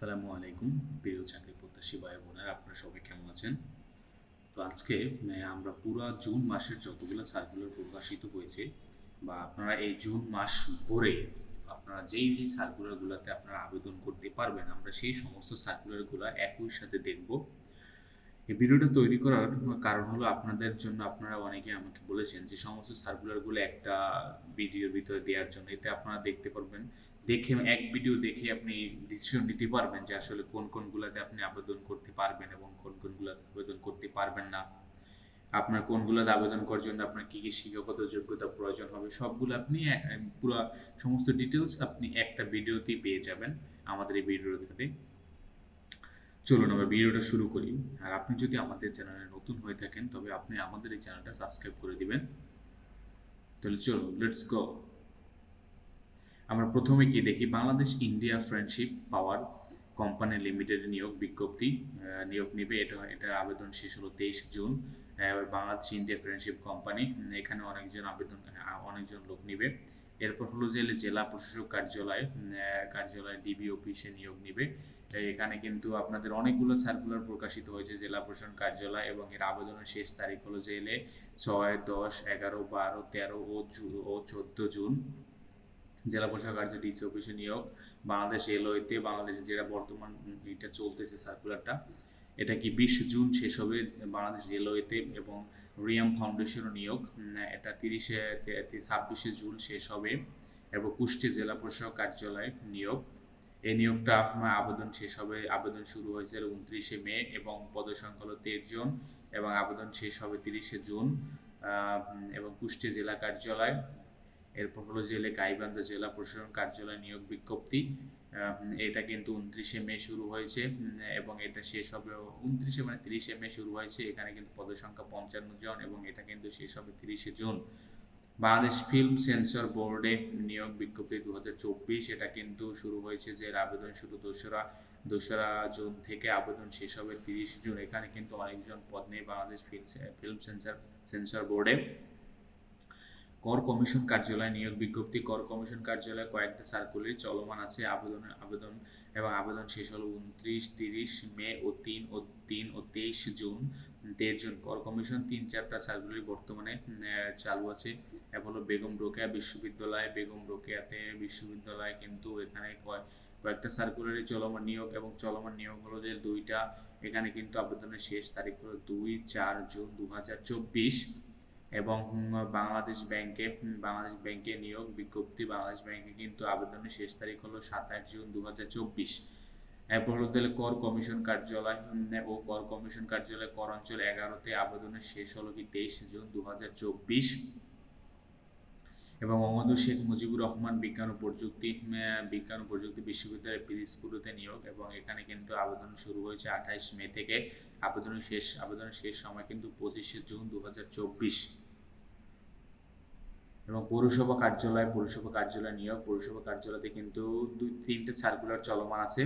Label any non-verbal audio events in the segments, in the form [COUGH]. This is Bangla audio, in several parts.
আসসালামু আলাইকুম, প্রিয় চাকরি প্রত্যাশী ভাই বোনেরা আপনারা সবাই কেমন আছেন? তো আজকে আমরা পুরো জুন মাসের যতগুলো সার্কুলার প্রকাশিত হয়েছে বা আপনারা এই জুন মাস ভরে আপনারা যেই যেই সার্কুলারগুলোতে আপনারা আবেদন করতে পারবেন, আমরা সেই সমস্ত সার্কুলারগুলো একই সাথে দেখব। এই ভিডিওটা তৈরি করার কারণ হলো আপনাদের জন্য আপনারা অনেকে আমাকে বলেছেন যে সমস্ত সার্কুলারগুলো একটা ভিডিওর ভিতরে দেওয়ার জন্য, এতে আপনারা দেখতে পারবেন। দেখে এক ভিডিও দেখে আপনি ডিসিশন নিতে পারবেন যে আসলে কোন কোনগুলোতে আপনি আবেদন করতে পারবেন এবং কোন কোনগুলোতে আবেদন করতে পারবেন না। আপনার কোনগুলোতে আবেদন করার জন্য আপনার কি কি শিক্ষাগত যোগ্যতা প্রয়োজন হবে, সবগুলো আপনি পুরো সমস্ত ডিটেলস আপনি একটা ভিডিওতেই পেয়ে যাবেন আমাদের এই ভিডিওটাতে চলুন আমরা ভিডিওটা শুরু করি। আর আপনি যদি আমাদের চ্যানেলে নতুন হয়ে থাকেন তবে আপনি আমাদের এই চ্যানেলটা সাবস্ক্রাইব করে দিবেন। তাহলে চলুন লেটস গো আমরা প্রথমে কি দেখি Bangladesh India friendship power company limited নিয়োগ বিজ্ঞপ্তি নিয়োগ নেবে। এটা এটা আবেদন শেষ হলো তেইশ জুন। আহ, বাংলাদেশ ইন্ডিয়া ফ্রেন্ডশিপ কোম্পানি এখানে অনেকজন আবেদন অনেকজন লোক নেবে। এরপর হলো যে জেলা প্রশাসক কার্যালয় কার্যালয় ডিবি অফিসে নিয়োগ নেবে। এখানে কিন্তু আপনাদের অনেকগুলো সার্কুলার প্রকাশিত হয়েছে, জেলা প্রশাসন কার্যালয় এবং এর আবেদনের শেষ তারিখ হলো যে এলে ছয়, দশ, এগারো, বারো, তেরো ও চোদ্দ জুন। জেলা প্রশাসক কার্য ডিসি অফিসে নিয়োগ। বাংলাদেশ এলওইতে বাংলাদেশে যেটা বর্তমান এটা চলতেছে সার্কুলারটা এটা কি বিশ জুন শেষ হবে? বাংলাদেশ রেলওয়েতে এবং রিয়াম ফাউন্ডেশনও নিয়োগ এটা তিরিশে ছাব্বিশে জুন শেষ হবে, এবং কুষ্টি জেলা প্রশাসক কার্যালয় নিয়োগ। এই নিয়োগটা আপনার আবেদন শেষ হবে, আবেদন শুরু হয়েছে উনত্রিশে মে এবং পদসংখ্যা হলো তেইশ জন, এবং আবেদন শেষ হবে তিরিশে জুন এবং কুষ্টি জেলা কার্যালয়, এরপর হলো এলে গাইবান্ধা জেলা প্রশাসন কার্যালয় নিয়োগ বিজ্ঞপ্তি। এটা কিন্তু উনত্রিশে মে শুরু হয়েছে এবং এটা শেষ হবে উনত্রিশে মানে তিরিশে মে শুরু হয়েছে, এখানে কিন্তু পদসংখ্যা পঞ্চান্ন জন, এবং এটা কিন্তু শেষ হবে তিরিশে জুন। বাংলাদেশ ফিল্ম সেন্সর বোর্ডে নিয়োগ বিজ্ঞপ্তি দু চব্বিশ, এটা কিন্তু শুরু হয়েছে যে আবেদন শুরু দোসরা দোসরা জুন থেকে আবেদন শেষ হবে তিরিশ জুন, এখানে কিন্তু অনেকজন পদ নেই বাংলাদেশ ফিল্ম সেন্সর সেন্সর বোর্ডে কর কমিশন কার্যালয়, নিয়োগ বিজ্ঞপ্তি, কর কমিশন কার্যালয়ে কয়েকটা সার্কুলার চলমান আছে। আবেদনের আবেদন এবং আবেদন শেষ হলো উনত্রিশ, তিরিশ, মে ও তিন ও তিন ও তেইশ জুন, দেড় জুন। কর কমিশন তিন চারটা সার্কুলার বর্তমানে চালু আছে। এক হলো বেগম রোকেয়া বিশ্ববিদ্যালয়। বেগম রোকেয়াতে বিশ্ববিদ্যালয় কিন্তু এখানে কয়, কয়েকটা সার্কুলারে চলমান নিয়োগ এবং চলমান নিয়োগ হলো যে দুইটা। এখানে কিন্তু আবেদনের শেষ তারিখ হলো দুই চার জুন দু হাজার চব্বিশ। এবং বাংলাদেশ ব্যাংকে বাংলাদেশ ব্যাংকে নিয়োগ বিজ্ঞপ্তি বাংলাদেশ ব্যাংকে কিন্তু আবেদনের শেষ তারিখ হলো সাতাশ জুন দু হাজার চব্বিশ। এরপর হলো তাহলে কর কমিশন কার্যালয় ও কর কমিশন কার্যালয় কর অঞ্চল এগারোতে আবেদনের শেষ হলো কি তেইশ জুন দু হাজার চব্বিশ। এবং বঙ্গবন্ধু শেখ মুজিবুর রহমান বিজ্ঞান ও প্রযুক্তি বিজ্ঞান ও প্রযুক্তি বিশ্ববিদ্যালয় পিরিজপুরতে নিয়োগ এবং এখানে কিন্তু আবেদন শুরু হয়েছে আঠাইশ মে থেকে। আবেদনের শেষ আবেদনের শেষ সময় কিন্তু পঁচিশে জুন দু হাজার চব্বিশ। এবং পৌরসভা কার্যালয় পৌরসভা কার্যালয় নিয়োগ, পৌরসভা কার্যালয়তে কিন্তু দুই, তিনটে সার্কুলার চলমান আছে।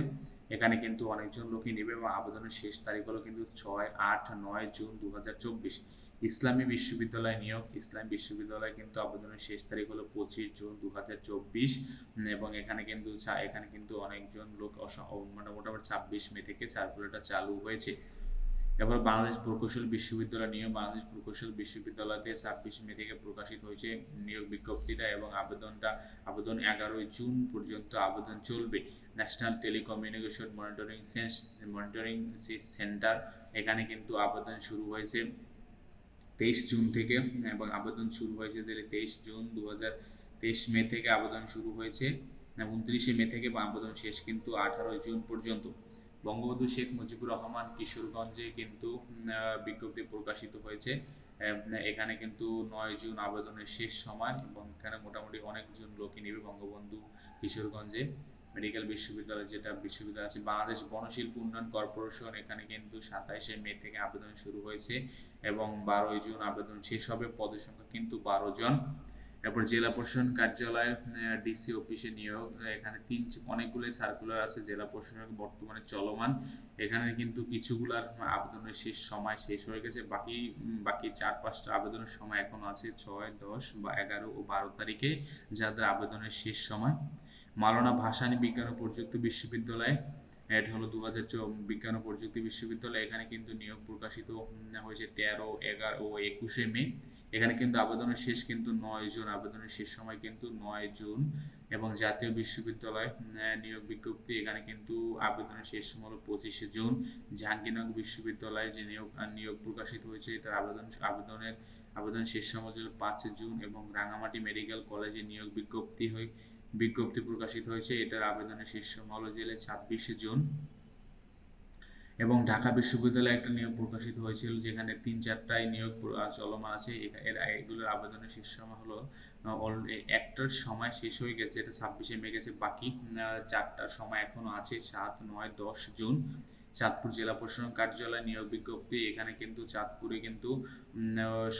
এখানে কিন্তু অনেকজন লোকই নেবে এবং আবেদনের শেষ তারিখ হলো কিন্তু ছয় আট নয় জুন দু হাজার চব্বিশ। ইসলামী বিশ্ববিদ্যালয় নিয়োগ, ইসলাম বিশ্ববিদ্যালয় কিন্তু আবেদনের শেষ তারিখ হলো পঁচিশ জুন দু হাজার চব্বিশ এবং এখানে কিন্তু এখানে কিন্তু অনেকজন লোক মানে মোটামুটি ছাব্বিশ মে থেকে সার্কুলারটা চালু হয়েছে। এবার বাংলাদেশ প্রকৌশল বিশ্ববিদ্যালয় নিয়োগ, বাংলাদেশ প্রকৌশল বিশ্ববিদ্যালয়তে ছাব্বিশ মে থেকে প্রকাশিত হয়েছে নিয়োগ বিজ্ঞপ্তিটা এবং আবেদনটা, আবেদন এগারোই জুন পর্যন্ত আবেদন চলবে। National telecommunication monitoring sense monitoring centre এখানে কিন্তু আবেদন শুরু হয়েছে। তেইশ জুন থেকে এবং আবেদন শুরু হয়েছে তাহলে তেইশ জুন দু হাজার তেইশ মে থেকে আবেদন শুরু হয়েছে উনত্রিশে মে থেকে আবেদন শেষ কিন্তু আঠারোই জুন পর্যন্ত। বঙ্গবন্ধু শেখ মুজিবুর রহমান কিশোরগঞ্জে কিন্তু বিজ্ঞপ্তি প্রকাশিত হয়েছে আহ, এখানে কিন্তু নয় জুন আবেদনের শেষ সময় এবং এখানে মোটামুটি অনেকজন লোকই নেবে বঙ্গবন্ধু কিশোরগঞ্জে। মেডিকেল বিশ্ববিদ্যালয় যেটা বিশ্ববিদ্যালয় আছে, বাংলাদেশ বনশিল্প উন্নয়ন কর্পোরেশন, এখানে কিন্তু সাতাইশে মে থেকে আবেদন শুরু হয়েছে এবং বারোই জুন আবেদন শেষ হবে, পদের সংখ্যা কিন্তু বারো জন। এরপর জেলা প্রশাসন কার্যালয় ডিসি অফিসে নিয়োগ, এখানে তিন অনেকগুলো সার্কুলার আছে, জেলা প্রশাসনের বর্তমানে চলমান। এখানে কিন্তু কিছুগুলার আবেদনের শেষ সময় শেষ হয়ে গেছে, বাকি বাকি চার, পাঁচটা আবেদনের সময় এখন আছে ছয়, দশ বা এগারো ও বারো তারিখে যাদের আবেদনের শেষ সময়। মাওলানা ভাসানী বিজ্ঞান ও প্রযুক্তি বিশ্ববিদ্যালয়, এটা হলো দু হাজার বিজ্ঞান ও প্রযুক্তি বিশ্ববিদ্যালয়। এখানে কিন্তু নিয়োগ প্রকাশিত হয়েছে তেরো, এগারো ও একুশে মে। এখানে কিন্তু আবেদনের শেষ কিন্তু নয় জুন, আবেদনের শেষ সময় কিন্তু নয় জুন। এবং জাতীয় বিশ্ববিদ্যালয় নিয়োগ বিজ্ঞপ্তি, এখানে কিন্তু আবেদনের শেষ সময় হলো পঁচিশে জুন। জাহাঙ্গীরনগর বিশ্ববিদ্যালয়ে যে নিয়োগ নিয়োগ প্রকাশিত হয়েছে, এটার আবেদন, আবেদনের, আবেদন শেষ সময় ছিল পাঁচই জুন এবং রাঙামাটি মেডিকেল কলেজে নিয়োগ বিজ্ঞপ্তি হয়ে। বিজ্ঞপ্তি প্রকাশিত হয়েছে, এটার আবেদনের শেষ সময় হলো জেলে ছাব্বিশে জুন। এবং ঢাকা বিশ্ববিদ্যালয়ে একটা নিয়োগ প্রকাশিত হয়েছিল, যেখানে তিন চারটায় নিয়োগ চলমান আছে। এর এগুলোর আবেদনের শেষ সময় হলো একটার সময় শেষ হয়ে গেছে এটা ছাব্বিশে মে গেছে, বাকি চারটার সময় এখনও আছে, সাত, নয়, দশ জুন। চাঁদপুর জেলা প্রশাসন কার্যালয়, নিয়োগ বিজ্ঞপ্তি, এখানে কিন্তু চাঁদপুরে কিন্তু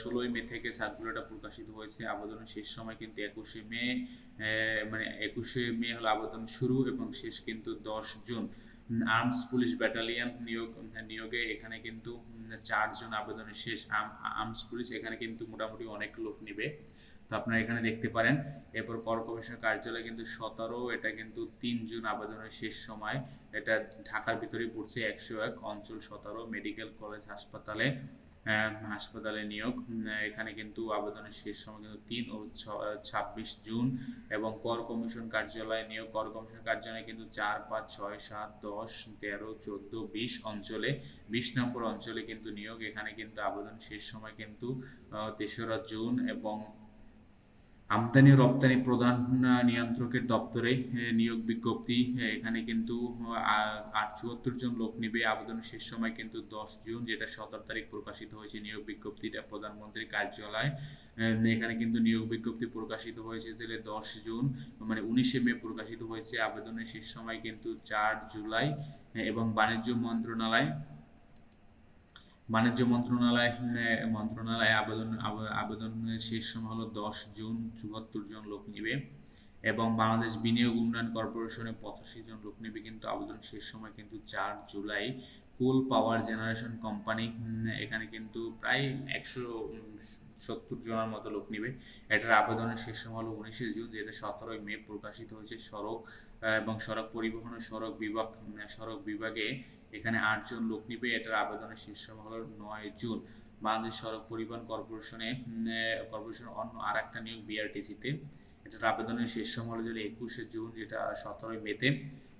ষোলোই মে থেকে সার্কুলারটা প্রকাশিত হয়েছে। আবেদনের শেষ সময় কিন্তু একুশে মে মানে একুশে মে হলো আবেদন শুরু এবং শেষ কিন্তু দশ জুন। আর্মস পুলিশ ব্যাটালিয়ন নিয়োগ, নিয়োগে এখানে কিন্তু চারজন আবেদনের শেষ আর্মস পুলিশ এখানে কিন্তু মোটামুটি অনেক লোক নিবে। আপনারা এখানে দেখতে পারেন। এরপর কর কমিশন কার্যালয় কিন্তু সতেরো, এটা কিন্তু তিন জুন আবেদনের শেষ সময়। এটা ঢাকার ভিতরে পড়ছে একশো এক, অঞ্চল সতেরো, মেডিকেল কলেজ, হাসপাতালে হাসপাতালে নিয়োগ। এখানে কিন্তু আবেদনের শেষ সময় কিন্তু তিন ও ছাব্বিশ জুন। এবং কর কমিশন কার্যালয়ে নিয়োগ, কর কমিশন কার্যালয়ে কিন্তু চার, পাঁচ, ছয়, সাত, দশ, তেরো, চোদ্দ, বিশ অঞ্চলে, বিশ নম্বর অঞ্চলে কিন্তু নিয়োগ। এখানে কিন্তু আবেদন শেষ সময় কিন্তু তেসরা জুন এবং আমদানি ও রপ্তানি প্রধান নিয়ন্ত্রকের দপ্তরে নিয়োগ বিজ্ঞপ্তি এখানে কিন্তু আট চুয়াত্তর জন লোক নিবে। আবেদন শেষ সময় কিন্তু দশ জুন, যেটা সতেরো তারিখ প্রকাশিত হয়েছে নিয়োগ বিজ্ঞপ্তিটা প্রধানমন্ত্রীর কার্যালয়। এখানে কিন্তু নিয়োগ বিজ্ঞপ্তি প্রকাশিত হয়েছে যে দশ জুন মানে উনিশে মে প্রকাশিত হয়েছে। আবেদনের শেষ সময় কিন্তু চার জুলাই এবং বাণিজ্য মন্ত্রণালয় বাণিজ্য মন্ত্রণালয় মন্ত্রণালয়ে আবেদন, আবে- আবেদনের শেষ সময় হলো দশ জুন, চুয়াত্তর জন লোক নিবে এবং বাংলাদেশ বিনিয়োগ উন্নয়ন কর্পোরেশনে পঁচাশি জন লোক নেবে, কিন্তু আবেদন শেষ সময় কিন্তু চার July. Coal power generation company এখানে কিন্তু প্রায় একশো সত্তর জনের মতো লোক নিবে। এটার আবেদনের শেষ সময় হলো উনিশে জুন, যেটা সতেরোই মে প্রকাশিত হয়েছে সড়ক এবং সড়ক পরিবহন ও সড়ক বিভাগ সড়ক বিভাগে এখানে আটজন লোক নিবে। এটার আবেদনের শেষ সময় হলো নয় জুন। বাংলাদেশ সড়ক পরিবহন কর্পোরেশনে কর্পোরেশন অন্য আর একটা নিয়োগ বিআরটিসিতে। এটার আবেদনের শেষ সময় হলো যে একুশে জুন, যেটা সতেরোই মেতে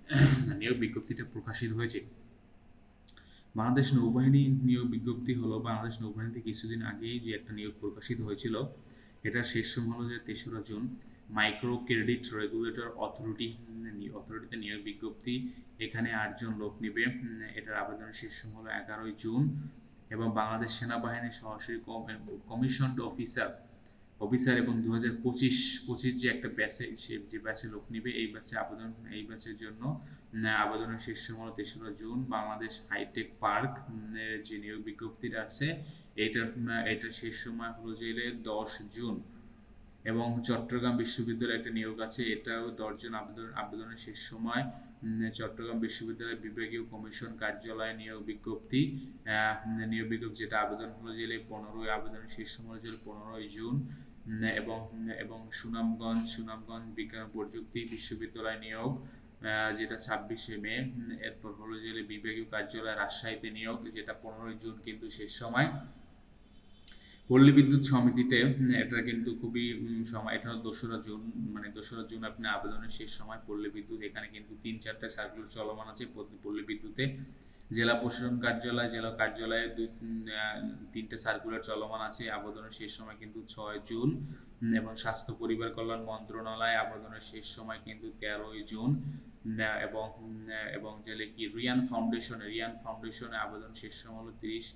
[CLEARS THROAT] নিয়োগ বিজ্ঞপ্তিটা প্রকাশিত হয়েছে। বাংলাদেশ নৌবাহিনী নিয়োগ বিজ্ঞপ্তি হলো, বাংলাদেশ নৌবাহিনীতে কিছুদিন আগেই যে একটা নিয়োগ প্রকাশিত হয়েছিল, এটার শেষ সময় হলো যে তেসরা June. Micro credit regulator authority অথরিটিতে নিয়োগ বিজ্ঞপ্তি। এখানে আটজন লোক নিবে এটার আবেদনের শেষ সময় হলো এগারোই জুন। এবং বাংলাদেশ সেনাবাহিনীর সরাসরি কমিশনড অফিসার অফিসার এবং দু হাজার পঁচিশ পঁচিশ যে একটা ব্যাচে সে যে ব্যাচে লোক নিবে এই ব্যাচে আবেদন এই ব্যাচের জন্য আবেদনের শেষ সময় হলো তেসরা জুন। বাংলাদেশ হাইটেক পার্ক যে নিয়োগ বিজ্ঞপ্তিটা আছে এইটার উম, এটার শেষ সময় হলো যে দশ জুন। এবং চট্টগ্রাম বিশ্ববিদ্যালয়ে একটা নিয়োগ আছে, এটাও দশজন আবেদন, আবেদনের শেষ সময় চট্টগ্রাম বিশ্ববিদ্যালয় বিভাগীয় কমিশন কার্যালয়ে নিয়োগ বিজ্ঞপ্তি নিয়োগ বিজ্ঞপ্তি যেটা আবেদন হলো যে পনেরোই আবেদনের শেষ সময় হলো পনেরোই জুন এবং এবং সুনামগঞ্জ সুনামগঞ্জ বিজ্ঞান প্রযুক্তি বিশ্ববিদ্যালয় নিয়োগ যেটা ছাব্বিশে মে এরপর হলো যে বিভাগীয় কার্যালয় রাজশাহীতে নিয়োগ, যেটা পনেরোই জুন কিন্তু শেষ সময় পল্লী বিদ্যুৎ সমিতিতে এটা কিন্তু খুবই সময় এটা দোসরা জুন মানে দোসরা জুন আপনি আবেদনের শেষ সময় পল্লী বিদ্যুৎ, এখানে কিন্তু তিন চারটা সার্কুলার চলমান আছে পল্লী- বিদ্যুতে। জেলা প্রশাসন কার্যালয়, জেলা কার্যালয়ে দুই তিনটে সার্কুলার চলমান আছে, আবেদনের শেষ সময় কিন্তু ছয় জুন এবং স্বাস্থ্য, পরিবার কল্যাণ মন্ত্রণালয় আবেদনের শেষ সময় কিন্তু তেরোই জুন এবং এবং জেলে কি, রিয়ান ফাউন্ডেশন, রিয়ান ফাউন্ডেশনে আবেদন শেষ সময় হলো তিরিশ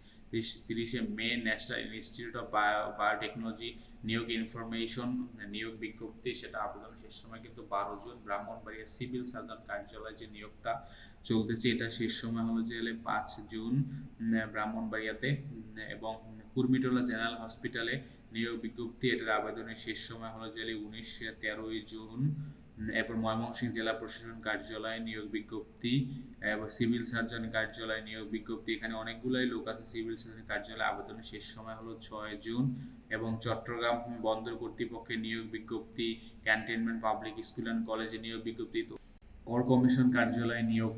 তিরিশে May national institute of bio, biotechnology নিয়োগ ইনফরমেশন, নিয়োগ বিজ্ঞপ্তি, সেটা আবেদন শেষ সময়, কিন্তু বারো জুন ব্রাহ্মণবাড়িয়া সিভিল সার্জন কার্যালয় যে নিয়োগটা চলতেছে, এটা শেষ সময় হলো যে হলে পাঁচ জুন ব্রাহ্মণবাড়িয়াতে এবং কুর্মিটোলা জেনারেল হসপিটালে নিয়োগ বিজ্ঞপ্তি, এটার আবেদনের শেষ সময় হলো যে উনিশ তেরোই জুন এরপর ময়মনসিংহ জেলা প্রশাসন কার্যালয়ে নিয়োগ বিজ্ঞপ্তি এবং সিভিল সার্জন কার্যালয় নিয়োগ বিজ্ঞপ্তি। এখানে অনেকগুলোই লোক আছে সিভিল সার্জন কার্যালয়ে। আবেদনের শেষ সময় হলো ছয় জুন এবং চট্টগ্রাম বন্দর কর্তৃপক্ষের নিয়োগ বিজ্ঞপ্তি, ক্যান্টনমেন্ট পাবলিক স্কুল অ্যান্ড কলেজে নিয়োগ বিজ্ঞপ্তি। কর কমিশন কার্যালয় নিয়োগ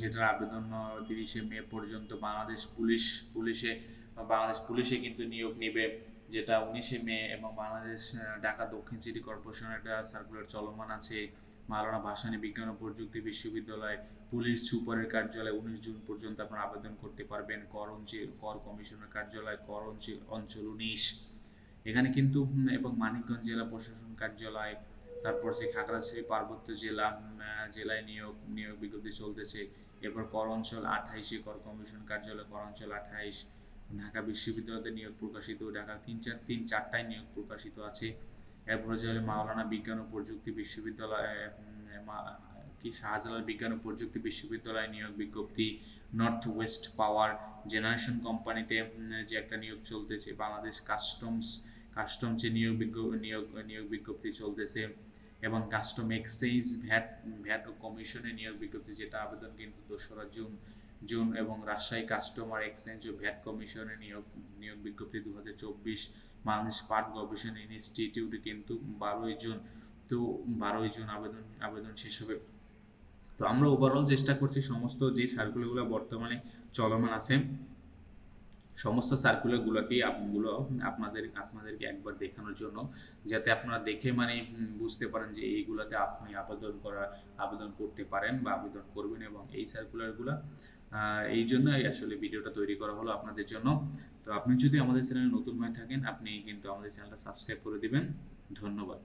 যেটার আবেদন তিরিশে মে পর্যন্ত বাংলাদেশ পুলিশ, পুলিশে, বাংলাদেশ পুলিশে কিন্তু নিয়োগ নেবে। যেটা উনিশে মে এবং বাংলাদেশ ঢাকা দক্ষিণ সিটি কর্পোরেশনের একটা সার্কুলার চলমান আছে। মাওলানা ভাসানী বিজ্ঞান ও প্রযুক্তি বিশ্ববিদ্যালয় পুলিশ সুপারের কার্যালয় উনিশ জুন পর্যন্ত আপনারা আবেদন করতে পারবেন। কর কর কমিশনের কার্যালয় কর অঞ্চল উনিশ। এখানে কিন্তু এবং মানিকগঞ্জ জেলা প্রশাসন কার্যালয়, তারপর সে খাগড়াছড়ি, পার্বত্য জেলা জেলায় নিয়োগ নিয়োগ বিজ্ঞপ্তি চলতেছে। এরপর কর অঞ্চল আঠাইশে কর কমিশন কার্যালয় কর অঞ্চল আঠাইশ। ঢাকা বিশ্ববিদ্যালয়তে নিয়োগ প্রকাশিত, ঢাকা তিন চার, তিন চারটায় নিয়োগ প্রকাশিত আছে। এরপর হচ্ছে মাওলানা বিজ্ঞান ও প্রযুক্তি বিশ্ববিদ্যালয় কি, শাহজালাল বিজ্ঞান ও প্রযুক্তি বিশ্ববিদ্যালয় নিয়োগ বিজ্ঞপ্তি নর্থ ওয়েস্ট পাওয়ার জেনারেশন কোম্পানিতে যে একটা নিয়োগ চলতেছে, বাংলাদেশ কাস্টমস কাস্টমসে নিয়োগ নিয়োগ নিয়োগ বিজ্ঞপ্তি চলতেছে এবং কাস্টম এক্সচেঞ্জ ভ্যাট ভ্যাট কমিশনে নিয়োগ বিজ্ঞপ্তি, যেটা আবেদন কিন্তু দোসরা জুন জুন এবং রাজশাহী কাস্টমার এক্সচেঞ্জ ও ভ্যাট কমিশনে নিয়োগ নিয়োগ বিজ্ঞপ্তি দু হাজার চব্বিশ বাংলাদেশ পাট গবেষণা ইনস্টিটিউটে কিন্তু বারোই জুন, তো বারোই জুন আবেদন আবেদন শেষ হবে। তো আমরা ওভারঅল চেষ্টা করছি সমস্ত যে সার্কুলারগুলো বর্তমানে চলমান আছে, সমস্ত সার্কুলারগুলোকেই আপগুলো আপনাদের, আপনাদেরকে একবার দেখানোর জন্য, যাতে আপনারা দেখে মানে বুঝতে পারেন যে এইগুলোতে আপনি আবেদন করা, আবেদন করতে পারেন বা আবেদন করবেন এবং এই সার্কুলারগুলো এই জন্যই আসলে ভিডিওটা তৈরি করা হলো আপনাদের জন্য। তো আপনি যদি আমাদের চ্যানেলে নতুন হয়ে থাকেন, আপনি কিন্তু আমাদের চ্যানেলটা সাবস্ক্রাইব করে দিবেন। ধন্যবাদ।